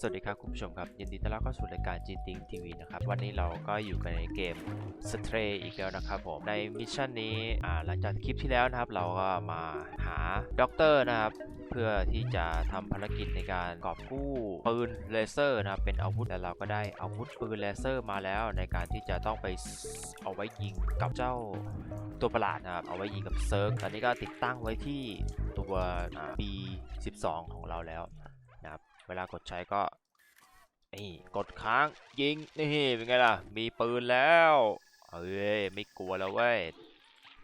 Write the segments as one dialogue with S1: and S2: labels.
S1: สวัสดีครับคุณผู้ชมครับยินดีต้อนรับเข้าสู่รายการจีนติงทีวีนะครับวันนี้เราก็อยู่กันในเกม Stray อีกแล้วนะครับผมในมิชชั่นนี้หลังจากคลิปที่แล้วนะครับ เราก็มาหาด็อกเตอร์นะครับเพื่อที่จะทำภารกิจในการกอบกู้ปืนเลเซอร์นะครับเป็นอาวุธและเราก็ได้อาวุธปืนเลเซอร์มาแล้ว ในการที่จะต้องไปเอาไว้ยิงกับเจ้าตัวประหลาดนะครับเอาไว้ยิงกับเซิร์กตอนนี้ก็ติดตั้งไว้ที่ตัว B12 ของเราแล้ว เวลากดใช้ก็นี่กดค้างยิงนี่เป็นไงล่ะ มีปืนแล้วเอ้ยไม่กลัวแล้วเว้ย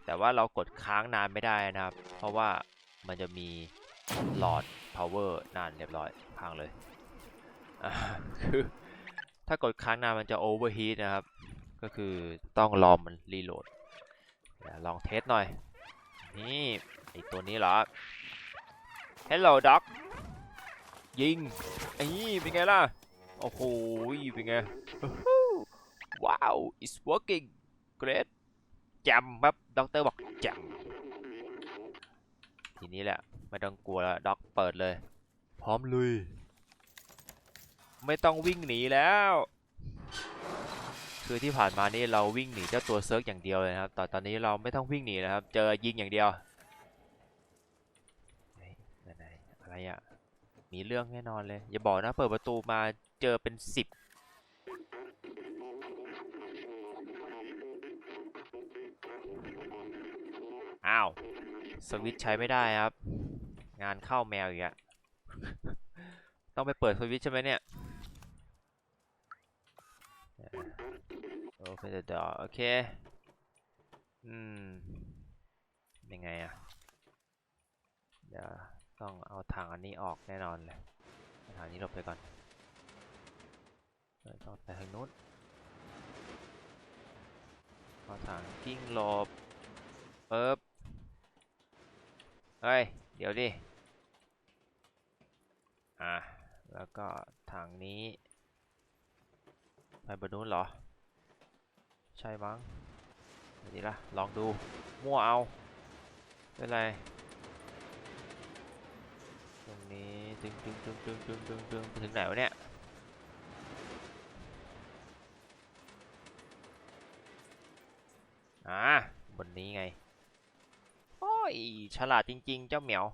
S1: แต่ว่าเรากดค้างนานไม่ได้นะครับ เพราะว่ามันจะมีหลอด power นานเรียบร้อยพังเลยคือถ้ากดค้างนานมันจะ overheat นะครับ ก็คือต้องรอมันรีโหลดลองเทสหน่อย นี่ไอตัวนี้เหรอ Hello Doc ยิงไอ้นี่เป็นไงล่ะ โอ้โห เป็นไงอู้หูว้าว it's working great แจมครับด็อกเตอร์บอกแจมทีนี้แหละ ไม่ต้องกลัวแล้วด็อกเปิดเลย พร้อมลุย ไม่ต้องวิ่งหนีแล้ว คือที่ผ่านมานี่เราวิ่งหนีเจ้าตัวเซิร์กอย่างเดียวเลยนะครับ แต่ตอนนี้เราไม่ต้องวิ่งหนีนะครับ เจอยิงอย่างเดียวเฮ้ยไหนๆอะไรอะ มีเรื่องแน่นอนเลย อย่าบอกนะเปิดประตูมาเจอเป็นสิบอ้าว สวิตช์ใช้ไม่ได้ครับ งานเข้าแมวอีกอะต้องไปเปิดสวิตช์ใช่ไหมเนี่ย Open the door โอเค อืม ยังไงอะเดี๋ยว ต้องเอาถังอันนี้ออกแน่นอนเลยถังนี้หลบไปก่อนต้องไปทางนู้นเอาถังกิ้งหลบปึ๊บเฮ้ย เดี๋ยวดิ อะ แล้วก็ถังนี้ ไปบนนู้นเหรอ ใช่มั้งเดี๋ยวนี้ละลองดู มั่วเอาไม่เป็นไร นี้ตึงตึงตึงตึงตึงตึงตึงถึงไหนวะเนี่ยอ่าบนนี้ไง โอ้ย ฉลาดจริง ๆ เจ้าเหมียว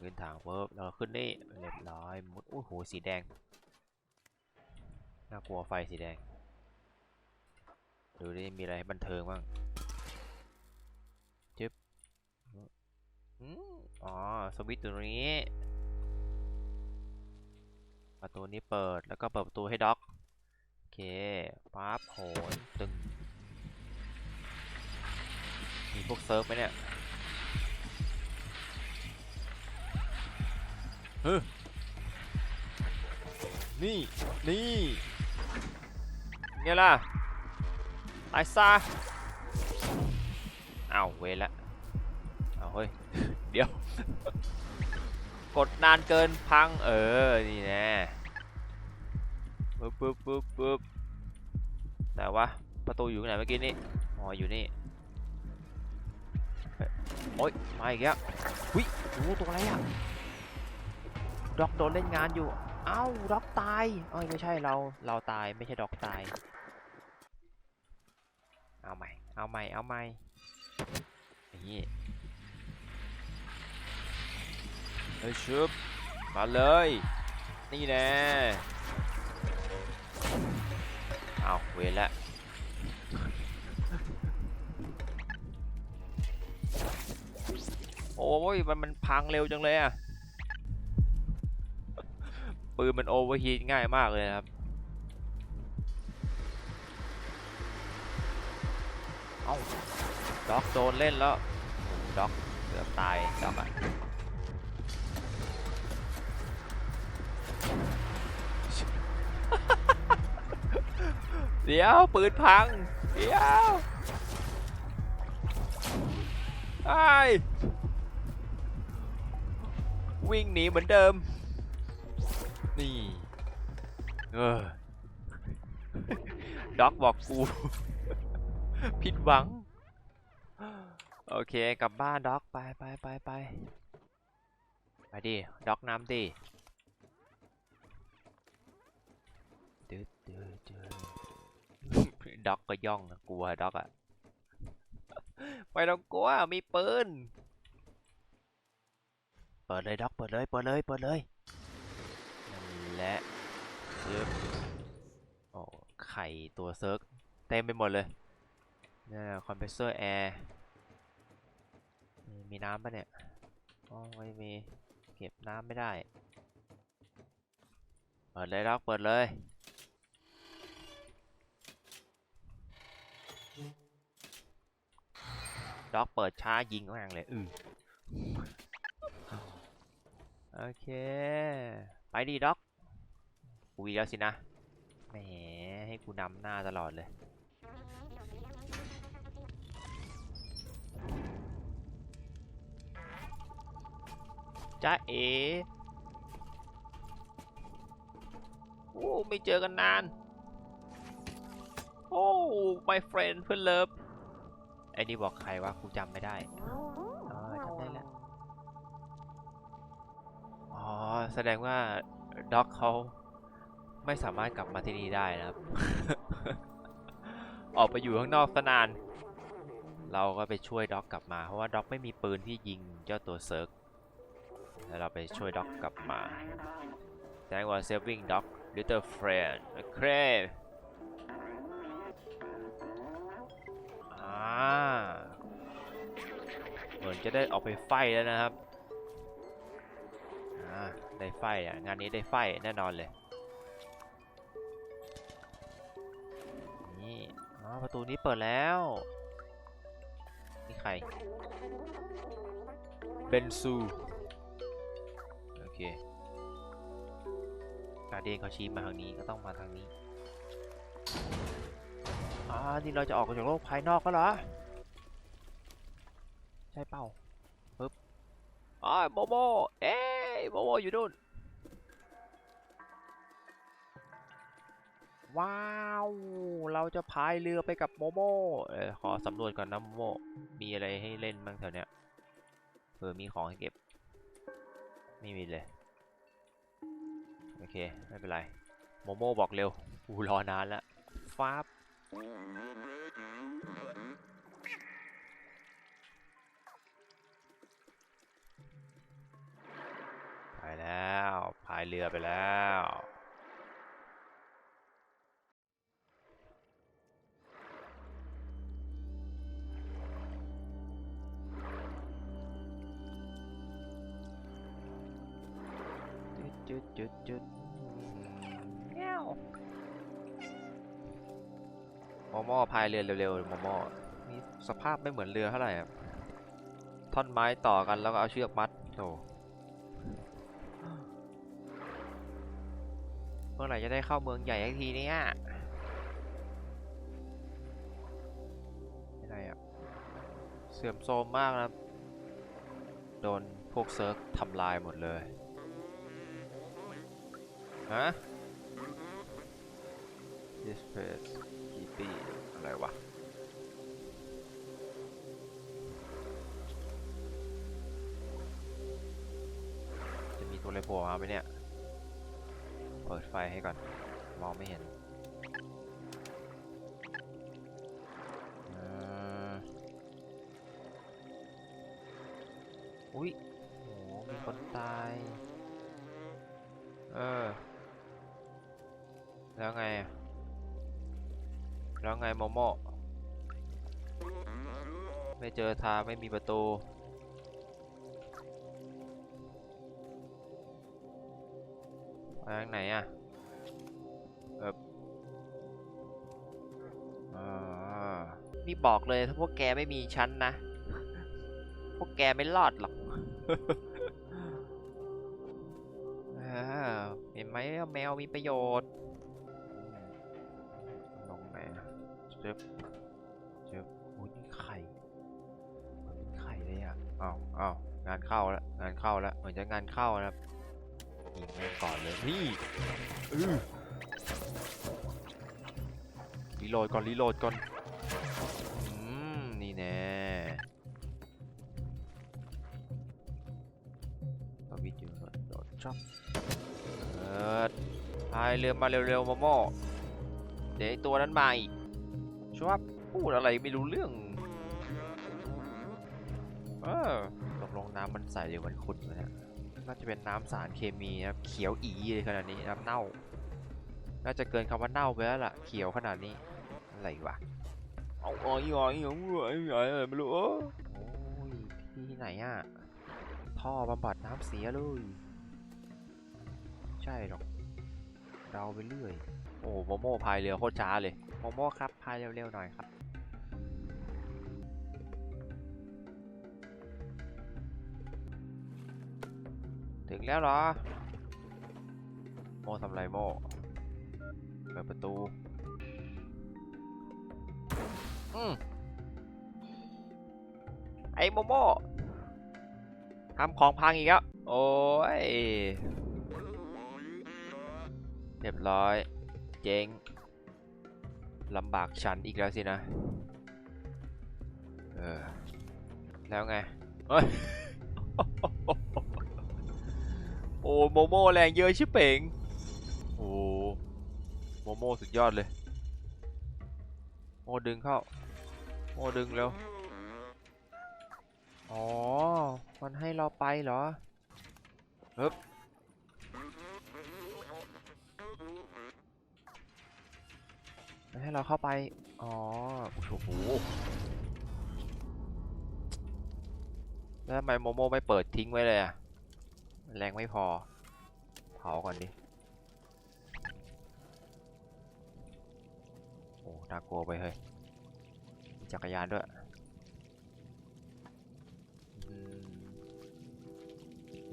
S1: ขึ้นทางเวิร์บแล้วขึ้นนี่เรียบร้อยมุดโอ้โหสีแดง น่ากลัวไฟสีแดง ดูดิมีอะไรให้บันเทิงบ้างจึ๊บ อ๋อ สวิตช์ตัวนี้ ประตูนี้เปิดแล้วก็เปิดประตูให้ด็อก โอเคปั๊บโหนตึง มีพวกเซิร์ฟไหมเนี่ยเฮ้ยนี่ นี่ไงล่ะตายซะอ้าเวละ เฮ้ย เดี๋ยว กดนานเกินพัง เออ นี่แน่ปึ๊บปึ๊บปึ๊บปึ๊บแต่ว่าประตูอยู่ไหนเมื่อกี้นี่ อ๋อ อยู่นี่ โอ๊ยมาอีกแล้ววิโอ้ตัวอะไรอะด็อกโดนเล่นงานอยู่ เอ้าด็อกตายเอ้ยไม่ใช่เรา เราตาย ไม่ใช่ด็อกตาย เอาใหม่ เอาใหม่ เอาใหม่ นี่ เฮ้ยชุบมาเลย นี่แน่เอาเวละโอ้ยมันมันพังเร็วจังเลยอะปืนมันโอเวอร์ฮีทง่ายมากเลยครับเอ้าด็อกโดนเล่นแล้วด็อกเกือบตายด็อกอะ เดี๋ยวปืนพัง เดี๋ยวไอวิ่งหนีเหมือนเดิม นี่เออด็อกบอกกูผิดหวัง โอเคกลับบ้านด็อกไปไปไปไปไปดิด็อกน้ำดิ ด็อกก็ย่องนะกลัวด็อกอะไม่ต้องกลัวมีปืน เปิดเลยด็อกเปิดเลยเปิดเลยเปิดเลยนั่นแหละยึบโอ้ไข่ตัวเซิร์กเต็มไปหมดเลยเนี่ยคอมเพรสเซอร์แอร์มีน้ำปะเนี่ยอ๋อไม่มี เก็บน้ำไม่ได้ เปิดเลยด็อกเปิดเลย ด็อกเปิดช้ายิงแม่งเลยอือโอเค ไปดีด็อกกูอีกแล้วสินะแหมให้กูนำหน้าตลอดเลยจ้าเอโอ้ ไม่เจอกันนาน โอ้ my friend เพื่อนเลิฟ ไอ้นี่บอกใครวะกูจำไม่ได้อ๋อจำได้แล้วอ๋อแสดงว่าด็อกเขาไม่สามารถกลับมาที่นี่ได้นะครับ ออกไปอยู่ข้างนอกซะนาน เราก็ไปช่วยด็อกกลับมา เพราะว่าด็อกไม่มีปืนที่ยิงเจ้าตัวเซิร์กแล้วเราไปช่วยด็อกกลับมา Thank you for saving dog little friend โจะได้ออกไปไฟแล้วนะครับอ่าได้ไฟอะงานนี้ได้ไฟแน่นอนเลยนี่อ๋อประตูนี้เปิดแล้วนี่ใครเบนซูโอเคการเดนเขาชี้มาทางนี้ก็ต้องมาทางนี้อ่านี่เราจะออกจากโลกภายนอกก็เหรอ ใช่เปล่าปึ๊บอ๋อโมโมเอ้ยโมโมอยู่นู่นว้าว เราจะพายเรือไปกับโมโมเออขอสำรวจก่อนนะโมโมมีอะไรให้เล่นบ้างแถวเนี้ยเออมีของให้เก็บ ไม่มีเลย โอเค ไม่เป็นไร โมโมบอกเร็วกูรอนานแล้วฟ้าบ ไปแล้วพายเรือไปแล้ว จุดจุดจุดจุดแง้วโมโม่พายเรือเร็วๆโมโม่นี่สภาพไม่เหมือนเรือเท่าไหร่อะท่อนไม้ต่อกันแล้วก็เอาเชือกมัดโธ่ มื่อไหร่จะได้เข้าเมืองใหญ่ทีเนี่ยไม่ได้อะเสื่อมโทรมมากนะโดนพวกเซิร์ฟทำลายหมดเลย ฮะ This place creepy อะไรวะ จะมีตัวอะไรโผล่มาไหมเนี่ย ปิดไฟให้ก่อน มองไม่เห็นอุ้ยโห มีคนตาย เออ แล้วไง แล้วไงโมโม ไม่เจอทางไม่มีประตู ไปทางไหนอะเออนี่บอกเลยถ้าพวกแกไม่มีฉันนะ พวกแกไม่รอดหรอกเห็นไหมแมวมีประโยชน์อืมลงไหนอะเจ็บเจ็บโอ้ยมีไข่มันเป็นไข่เลยอะอ้าวอ้าวงานเข้าแล้วงานเข้าแล้วเหมือนจะงานเข้านะครับยิงแม่ง ก่อนเลยนี่อือรีโหลดก่อนรีโหลดก่อนอืมนี่แน่ตัววิดีโอโดดช็อปเปิดพายเรือมาเร็วๆโมโม่เดี๋ยวตัวนั้นมาอีกชัวบพูดอะไรไม่รู้เรื่องเออตกลงน้ำมันใสหรือมันขุ่นวะเนี่ย น่าจะเป็นน้ำสารเคมีนะครับเขียวอีเลยขนาดนี้น้ำเน่า น่าจะเกินคำว่าเน่าไปแล้วล่ะ เขียวขนาดนี้อะไรวะเอาอ๋อยอ๋อยอ๋อยอ๋อยอะไรไม่รู้เออโอ้ยที่ไหนอะท่อบำบัดน้ำเสียเลยใช่หรอกเราไปเรื่อย โอ้โมโม่พายเรือโคตรช้าเลยโมโม่ครับพายเร็วๆหน่อยครับ ถึงแล้วเหรอ โม่ทำไรโม่เปิดประตู อืมไอ้โมโม่ทำของพังอีกแล้ว โอ้ย เรียบร้อย เจ๊งลำบากฉันอีกแล้วสินะ เออ แล้วไงเฮ้ย โอ้โมโมแรงเยอะชิบเป่งโอ้โมโมสุดยอดเลย โมดึงเข้า โมดึงเร็วอ๋อ มันให้เราไปเหรอฮึบมันให้เราเข้าไป อ๋อ โอ้โห แล้วทำไมโมโมไม่เปิดทิ้งไว้เลยอะ แรงไม่พอ เผาก่อนดิ โอ้น่ากลัวไปเฮ้ย จักรยานด้วย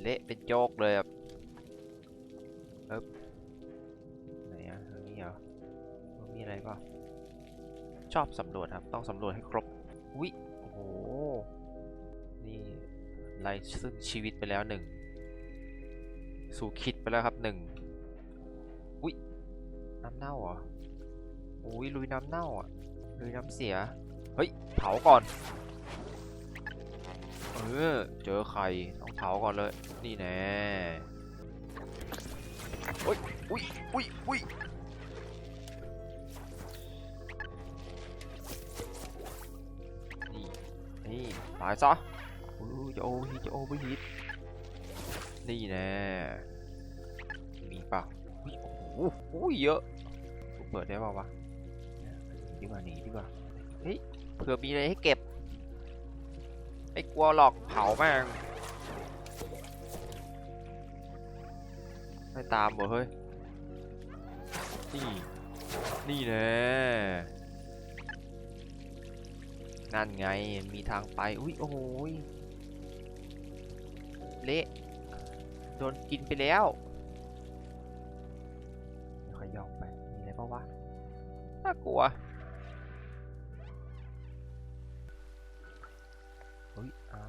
S1: เละเป็นโจกเลยอะเอ๊บไหนอะทางนี้เหรอมีอะไรป่ะชอบสำรวจครับ ต้องสำรวจให้ครบวิโอ้โห นี่ไล่ซึ่งชีวิตไปแล้วหนึ่ง สู่คิดไปแล้วครับหนึ่งวิน้ำเน่าเหรออุ้ยลุยน้ำเน่าอะลุยน้ำเสีย เฮ้ย เผาก่อน เออ เจอไข่ต้องเผาก่อนเลย นี่แน่โอ้ยอุ้ยอุ้ยอุ้ยนี่ นี่ตายซะอุ้ยจะโอฮิตจะโอเวอร์ฮิต นี่แน่มีเปล่าอุ้ยโอ้โหเยอะเปิดได้เปล่าวะดีกว่าหนีดีกว่าเฮ้ยเผื่อมีอะไรให้เก็บไม่กลัวหรอกเผาแม่งไม่ตามเหรอเฮ้ยนี่นี่แน่นั่นไงมีทางไปอุ้ยโอ้ยเละ โดนกินไปแล้วค่อยย่องไป มีอะไรบ้างวะ น่ากลัว เฮ้ย อ่า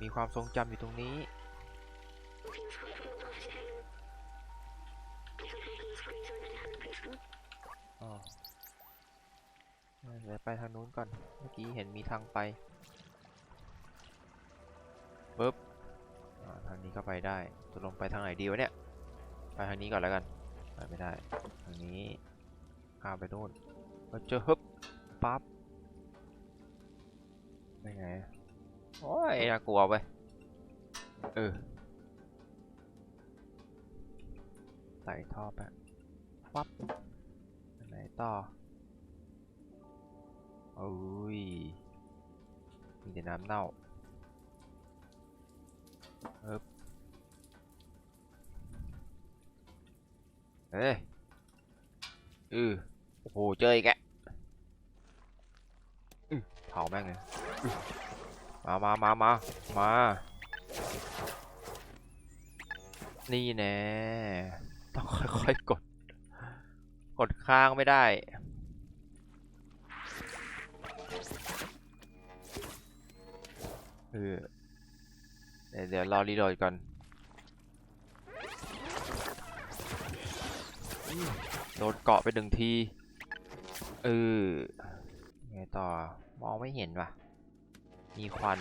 S1: มีความทรงจำอยู่ตรงนี้ อ๋อเออเดี๋ยวไปทางนู้นก่อน เมื่อกี้เห็นมีทางไปปึ๊บ ทางนี้ก็ไปได้ตกลงไปทางไหนดีวะเนี่ย ไปทางนี้ก่อนแล้วกัน ไปไม่ได้ ทางนี้ข้ามไปนู่นเราเจอฮึบปั๊บไม่ไง โอ้ยน่ากลัวไป เออใส่ท่อไปปั๊บอันไหนต่อโอ้ยมีแต่น้ำเน่า เอ๊บเอ้ยอือโอ้โห เจออีกแกเผาแม่งเลยมามามามามา นี่แน่ ต้องค่อยๆกด กดค้างไม่ได้ เออ เดี๋ยวรอรีโหลดก่อนโดนเกาะไปหนึ่งทีเออไงต่อมองไม่เห็นว่ะ มีควัน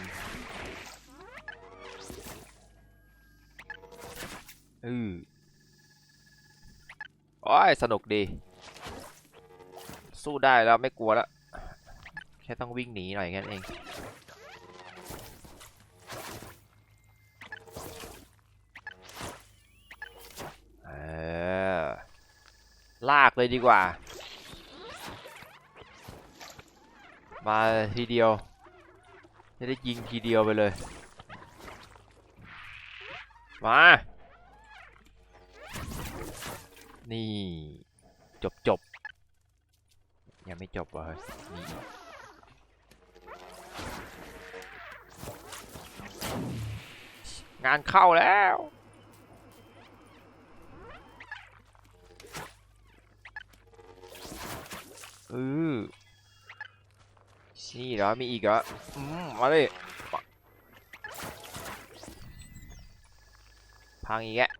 S1: เออโอ้ยสนุกดี สู้ได้แล้วไม่กลัวแล้ว แค่ต้องวิ่งหนีหน่อยแค่นั้นเอง ลากเลยดีกว่า มาทีเดียวจะได้ยิงทีเดียวไปเลย มา นี่จบจบยังไม่จบวะเฮ้ยนี่งานเข้าแล้ว เออนี่เหรอมีอีกเหรออืมมาเลยพังอีกแกะ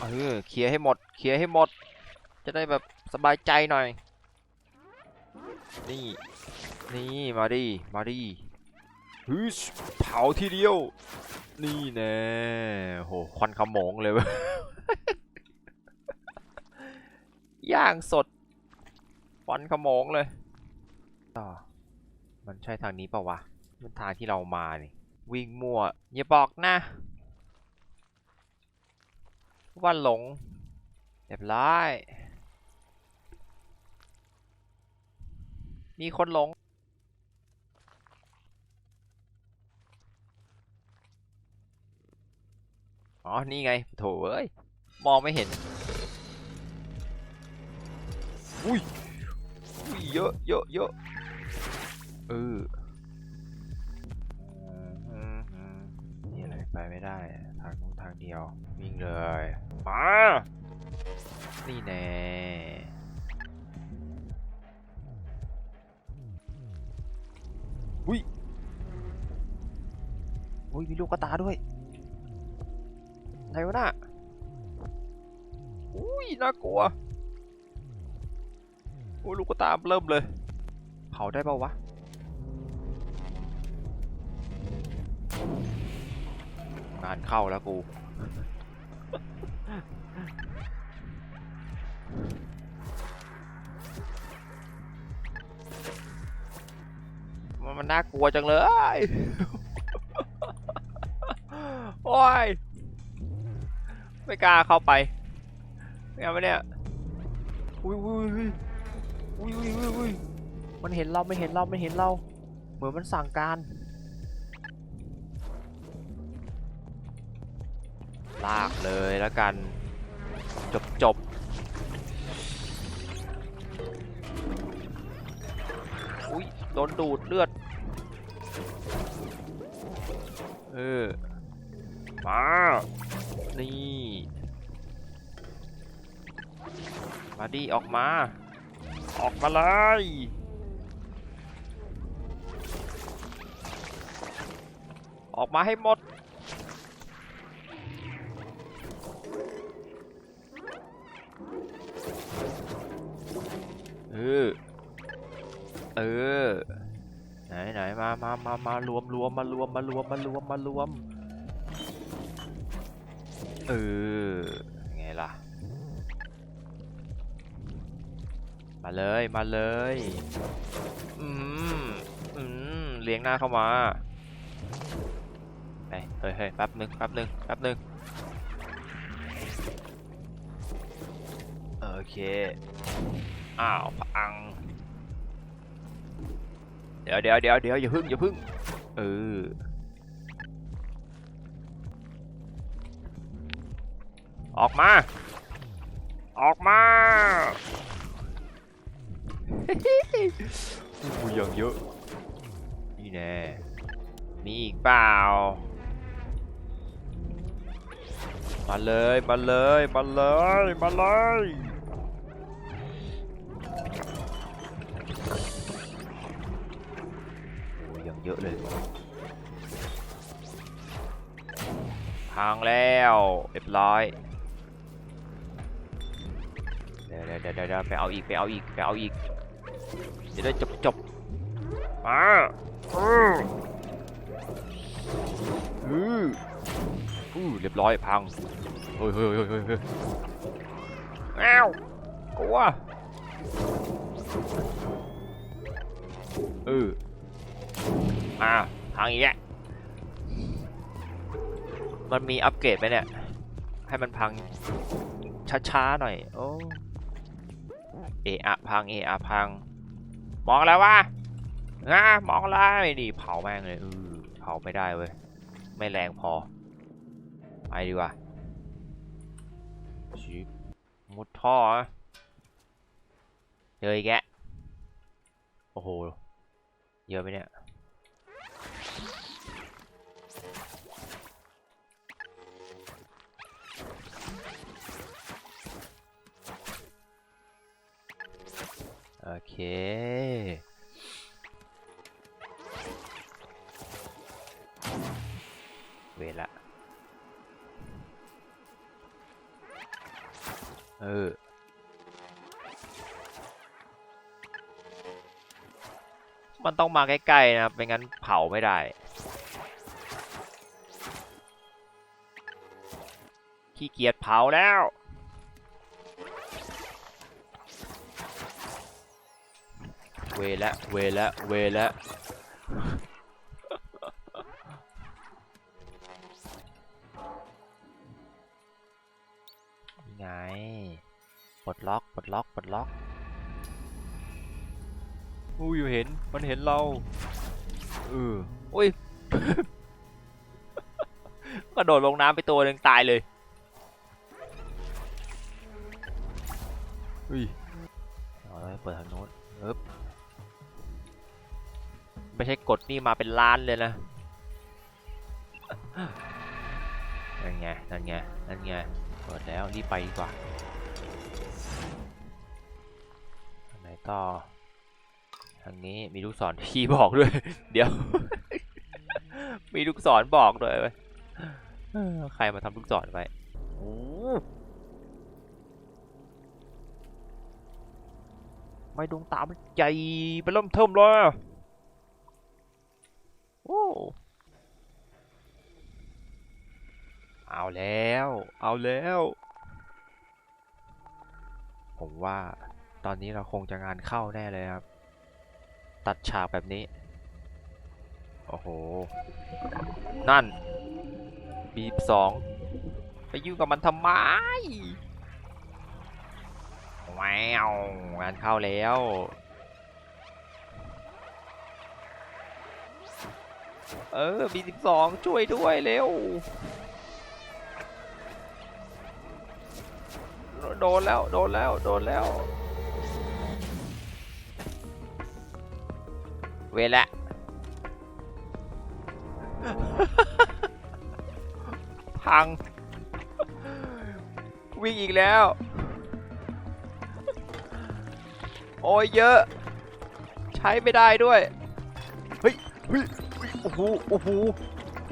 S1: เออเคลียร์ให้หมดเคลียร์ให้หมด จะได้แบบสบายใจหน่อย นี่ นี่ มาดิ มาดิฮึชเผาทีเดียว นี่แน่โหควันขโมงเลยเว้ยย่างสดควันขโมงเลยต่อมันใช่ทางนี้เปล่าวะ มันทางที่เรามานี่ วิ่งมั่ว อย่าบอกนะ ว่าหลงเรียบร้อยมีคนหลง อ๋อ นี่ไง โถเอ้ย มองไม่เห็น อุ้ยอุ้ยเยอะเยอะเยอะเอออืมอืมนี่อะไรไปไม่ได้ ทางนู้นทางเดียว วิ่งเลย มา นี่แน่อุ้ยอุ้ย มีลูกกระตาด้วย ไหนวะน่ะอุ้ยน่ากลัวโอ้ยลูกกระตาเริ่มเลย เผาได้เปล่าวะงานเข้าแล้วกูมันมันน่ากลัวจังเลย โอ้ย ไม่กล้าเข้าไปไม่เอาไปเนี่ยอุ้ยอุ้ยอุ้ยอุ้ยอุ้ยอุ้ยมันเห็นเราไม่เห็นเราไม่เห็นเรา เหมือนมันสั่งการ ลากเลยแล้วกัน จบจบอุ้ยโดนดูดเลือด เออ มา นี่มาดิออกมา ออกมาเลยออกมาให้หมด เออ เออ ไหนไหนมามามามารวมรวมมารวมมารวมมารวมมารวม เออไงล่ะ มาเลยมาเลยอืมอืมเลี้ยงหน้าเข้ามาไปเฮ้ยเฮ้ยแป๊บหนึ่งแป๊บหนึ่งแป๊บหนึ่งโอเค อ้าวพัง เดี๋ยวเดี๋ยวเดี๋ยวเดี๋ยวอย่าพึ่งอย่าพึ่งเออ ออกมา ออกมาอู้ยังเยอะ นี่แน่มีอีกเปล่า มาเลย มาเลย มาเลย มาเลยยังเยอะเลยพังแล้วเรียบร้อย ดี๋ยวเดี๋ยวเดี๋ยวเดี๋ยวไปเอาอีกไปเอาอีกไปเอาอีกจะได้จบจบมาอืออืออู้เลรียบร้อยพังเฮ้ยเฮ้ยเฮ้ยเฮ้ยเฮ้ยอ้าวกลัวเอออ่าพังอีกแล้วมันมีอัปเกรดไหมเนี่ย ให้มันพังช้าๆหน่อย โอ้ เอะอะพังเอะอะพัง มองแล้ววะงามองแล้วดีเผาแม่งเลยเผาไม่ได้เว้ย ไม่แรงพอ ไปดีกว่าชิบมุดท่อเจออีกแกโอ้โห เยอะไปเนี่ย โอเค เวละ เออ มันต้องมาใกล้ๆนะไม่งั้นเผาไม่ได้ขี้เกียจเผาแล้ว เวละเวละเวละนี่ไงปลดล็อกปลดล็อกปลดล็อกอู้ยูเห็นมันเห็นเราเอออุ้ยกระโดดลงน้ำไปตัวหนึ่งตายเลย นี่มาเป็นล้านเลยนะนั่นไงนั่นไงนั่นไงเปิดแล้วรีบไปดีกว่าไหนต่อทางนี้มีลูกศรพี่บอกด้วย เดี๋ยว มีลูกศรบอกด้วยเว้ยใครมาทำลูกศรไว้ไม่ดวงตามันใหญ่ไปเริ่มเทิมเลยอะ โอ้เอาแล้ว เอาแล้ว ผมว่าตอนนี้เราคงจะงานเข้าแน่เลยครับ ตัดฉากแบบนี้ โอ้โห นั่น บีบสองไปยุ่งกับมันทำไมแววงานเข้าแล้ว เออบีสิบสองช่วยด้วยเร็ว โดนแล้ว โดนแล้ว โดนแล้ว เวละพัง วิ่งอีกแล้ว โอ้ยเยอะ ใช้ไม่ได้ด้วย เฮ้ยเฮ้ย โอ้โหโอ้โห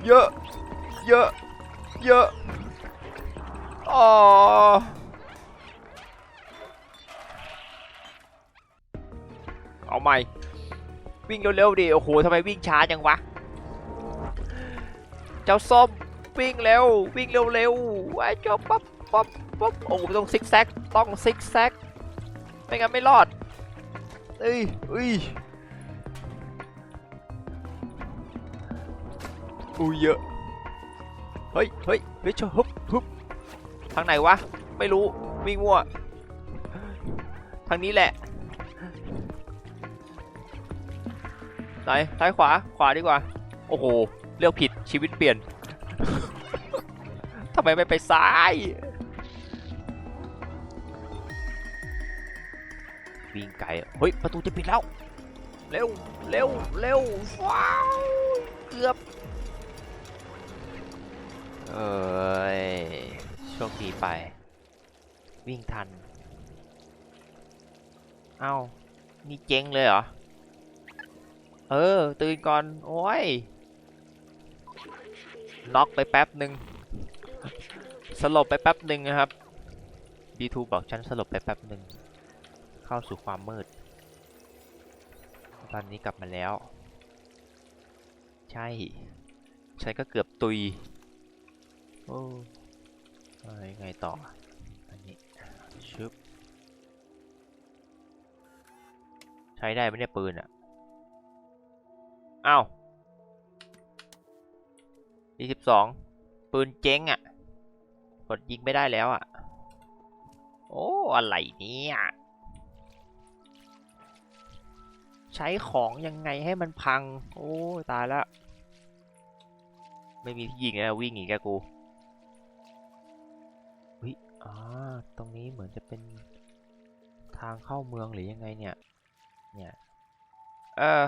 S1: เยอะ เยอะ เยอะอ๋อเอาใหม่ วิ่งเร็วๆดิโอ้โหทำไมวิ่งช้าจังวะ เจ้าส้มวิ่งเร็ว วิ่งเร็วๆไอ้เจ้าปั๊บปั๊บปั๊บโอ้โหต้องซิกแซกต้องซิกแซกไม่งั้นไม่รอดเอ้ยเอ้ย อุ้ยเยอะ เฮ้ยเฮ้ยเฮ้ยชฮึบฮึบทางไหนวะ ไม่รู้วิ่งมั่ว ทางนี้แหละ ไหนซ้ายขวา ขวาดีกว่า โอ้โห เลือกผิดชีวิตเปลี่ยน ทำไมไม่ไปซ้าย วิ่งไกล เฮ้ย ประตูจะปิดแล้ว เร็ว เร็ว เร็วว้าวเกือบ เอ้ยโชคดีไป วิ่งทัน เอ้า นี่เจ๊งเลยเหรอ เออ ตื่นก่อน โอ้ยน็อกไปแป๊บหนึ่งสลบไปแป๊บหนึ่งนะครับ B2 บอกฉันสลบไปแป๊บหนึ่งเข้าสู่ความมืด ตอนนี้กลับมาแล้ว ใช่ ฉันก็เกือบตุย โอ้อะไรไงต่อ อันนี้ชึบ ใช้ได้ไหมเนี่ยปืนอะ อ้าวยี่สิบสองปืนเจ๊งอะ กดยิงไม่ได้แล้วอะ โอ้ อะไรเนี่ย ใช้ของยังไงให้มันพัง โอ้ ตายแล้ว ไม่มีที่ยิงแล้ววิ่งอีแกกู เฮ้ยอ่าตรงนี้เหมือนจะเป็นทางเข้าเมืองหรือยังไงเนี่ย เนี่ย เออ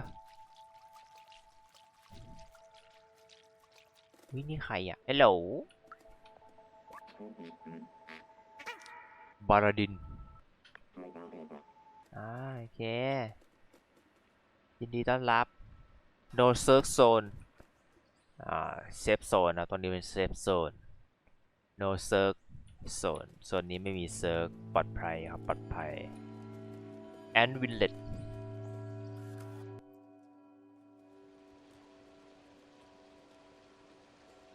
S1: วินี่ใครอะฮัลโหลบาราดิน อ่า โอเค ยินดีต้อนรับ no search zone อ่า safe zone นะตรงนี้เป็น safe zone no search โซน โซนนี้ไม่มีเซิร์ฟปลอดภัยครับ ปลอดภัย and village